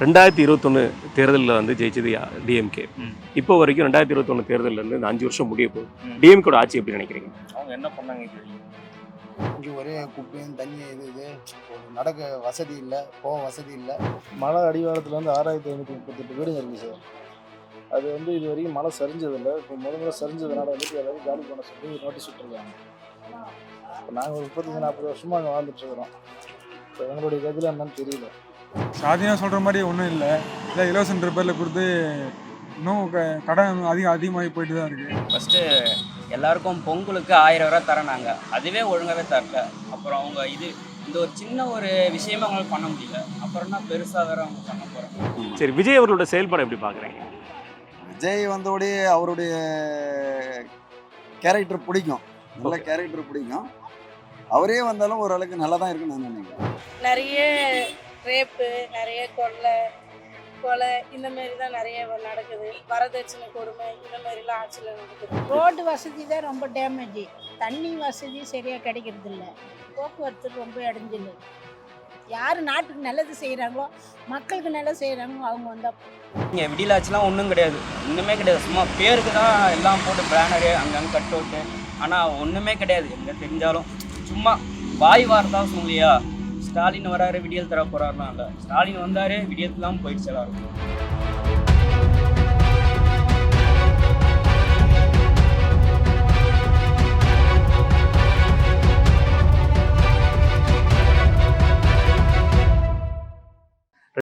ரெண்டாயிரத்தி இருபத்தொன்று தேர்தலில் வந்து ஜெயிச்சது டிஎம்கே. இப்போ வரைக்கும் ரெண்டாயிரத்தி இருபத்தொன்று தேர்தலில் இருந்து இந்த அஞ்சு வருஷம் முடிய போகுது. டிஎம்கேட ஆட்சி எப்படி நினைக்கிறீங்க? அவங்க என்ன பண்ணாங்க? இங்கே ஒரே குப்பையும் தண்ணி இது இது. ஒரு நடக்க வசதி இல்லை போக வசதி இல்லை. மலை அடிவாரத்தில் வந்து ஆறாயிரத்தி ஐநூற்றி முப்பத்தெட்டு வீடுங்க இருக்குது சார். அது வந்து இது வரைக்கும் மழை சரிஞ்சதில்லை. இப்போ முத முறை சரிஞ்சதுனால வந்துட்டு எல்லாரும் காலி பண்ண சொல்லி நோட்டீஸ் விட்டுருக்காங்க. இப்போ நாங்கள் ஒரு முப்பத்தஞ்சு நாற்பது வருஷமாக அங்கே வாழ்ந்துட்டுருக்குறோம் இப்போ எங்களுடைய கதில் என்னன்னு தெரியல. சாதியம் சொல்கிற மாதிரி ஒன்றும் இல்லை. இல்லை இலவசன்ற பேரில் கொடுத்து இன்னும் க கடன் அதிகம் அதிகமாகி போயிட்டு தான் இருக்குது ஃபஸ்ட்டு எல்லாருக்கும் பொங்கலுக்கு ஆயிரம் ரூபா தரனாங்க. அதுவே ஒழுங்காகவே தரல. அப்புறம் அவங்க இது இந்த ஒரு சின்ன ஒரு விஷயமே அவங்களால பண்ண முடியல. அப்புறம் என்ன பெருசாக வேற அவங்க பண்ண போகிறாங்க சரி விஜய் அவர்களோட செயல்பாடு எப்படி பார்க்குறீங்க விஜய் வந்தோடைய அவருடைய கேரக்டர் பிடிக்கும். நல்ல. கேரக்டர் பிடிக்கும். அவரே வந்தாலும் ஓரளவுக்கு நல்லா தான் இருக்குன்னு நான் நினைக்கிறேன். நிறைய ரேப்பு நிறைய கொள்ளை கொலை இந்த மாதிரி தான் நிறைய நடக்குது. வரதட்சணை கொடுமை இந்த மாதிரிலாம் ஆட்சியில் நடக்குது. ரோடு வசதி தான் ரொம்ப டேமேஜ் தண்ணி வசதி சரியாக கிடைக்கிறது இல்லை. போக்குவரத்து ரொம்ப இடைஞ்சல். யார் நாட்டுக்கு நல்லது செய்கிறாங்களோ மக்களுக்கு நல்லது செய்கிறாங்களோ அவங்க வந்தால் இங்கே விடியலாச்சுலாம் ஒன்றும் கிடையாது. ஒன்றுமே கிடையாது. சும்மா பேருக்கு தான் எல்லாம் போட்டு பேனரு அங்கங்கே கட் அவுட்டு ஆனால் ஒன்றுமே கிடையாது. எங்கே தெரிஞ்சாலும். சும்மா வாய் வார்த்தா சொல்லியா? ஸ்டாலின் வராரு விடியல் தர போகிறாருலாம் இல்லை ஸ்டாலின் வந்தாரு விடியத்துலாம் போயிடுச்சு எல்லாருக்கும்.